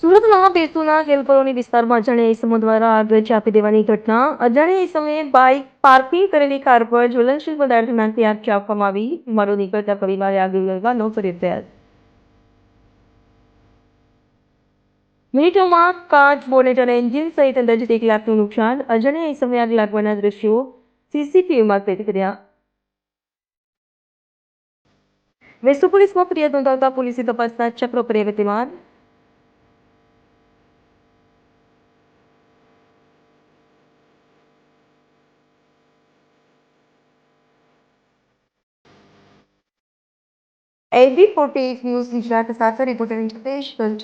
સુરતમાં બેતુના હેલ્પરોની વિસ્તારમાં અજાણ્યા ઇસમો દ્વારા આગ ચાપી દેવાની ઘટના. અજાણ્યા ઇસમે બાઇક પાર્કિંગ કરેલી કાર પર જ્વલનશીલ પદાર્થ નાખી આગ ચાપવામાં આવી. મારો નીકળતા પરિવારે આગ લગાવવાનો ફરિયાદ મિનિટોમાં કાચ, બોનેટ અને એન્જિન સહિત અંદાજિત એક લાખનું નુકસાન. અજાણ્યા ઇસમે આગ લાગવાના દ્રશ્યો સીસીટીવીમાં કેદ કર્યા. વેસુ પોલીસમાં ફરિયાદ નોંધાવતા પોલીસે તપાસના ચક્રો કર્યા એબી ફોર્ટી ન્યૂઝ ગુજરાત સાથે રિપોર્ટર હિતેશ સુરત